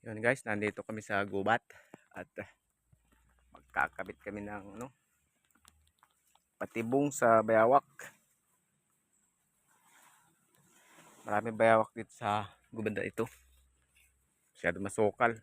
Yun guys, nandito kami sa gubat at uh, magkakabit kami ng ano, patibong sa bayawak. Marami bayawak dito sa gubanda ito. Masyado masukal.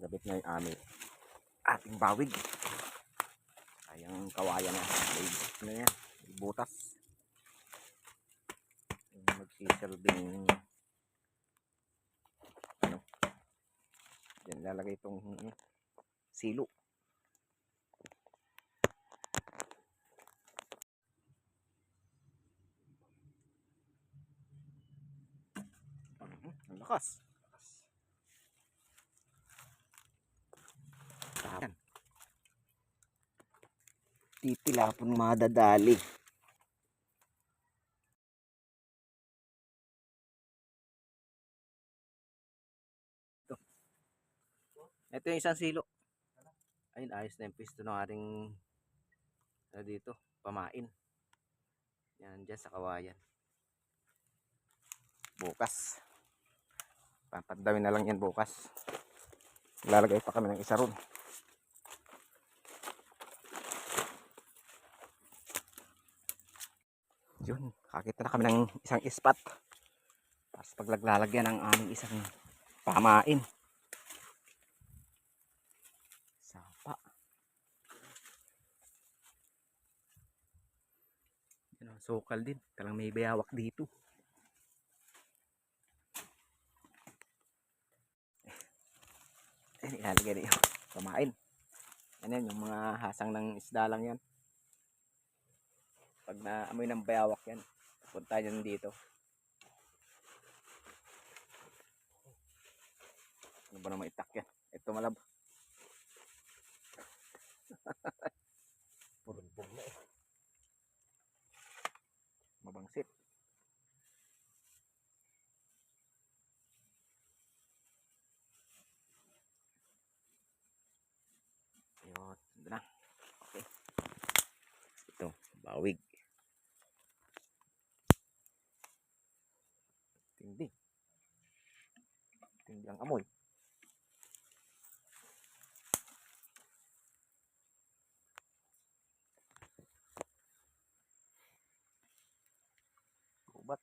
Gagabit na yung aming ating bawig. Sayang kawayan na. May, ano yan, may butas. Magsisilbing ano. Diyan lalagay itong ano, silo. Mhm, Ang lakas. Yan. Titilapon madadali. Ito. Ito yung isang silo. Ayun, ayos na yung pisto ng ating ano dito, pamain. Yan, dyan sa kawayan. Bukas. Papandawin na lang yan bukas. Lalagay pa kami ng isa ron. Yun, kakita na kami ng isang ispat. Tapos paglaglalagyan ng aming isang pamain. Sapa. Yan ang sukal din. Talang may bayawak dito. Ayan, ilalagay na pamain. Yan yan, yung mga hasang ng isda lang yan. Pag naamoy ng bayawak yan, punta yan dito. Ano ba naman itak yan? Ito malab. Purulbog na eh. Mabangsit. Ayun, na. Okay. Ito, bawig. Tindi ang amoy. Gubat.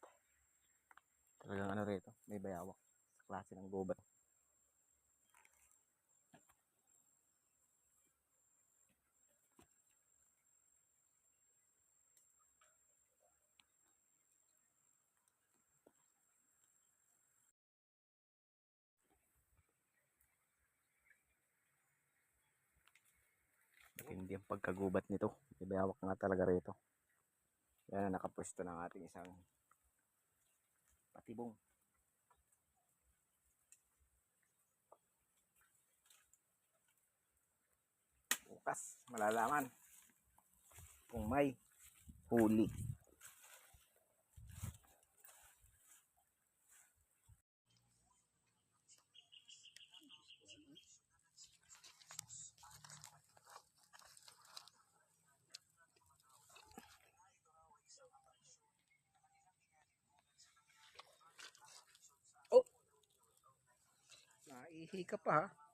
Talagang ano rito, may bayawak. Klase ng gubat. Hindi ang pagkagubat nito. May bayawak nga talaga rito. Yan ang nakapwesto ng ating isang patibong. Bukas, malalaman kung may huli. Ka pa ha.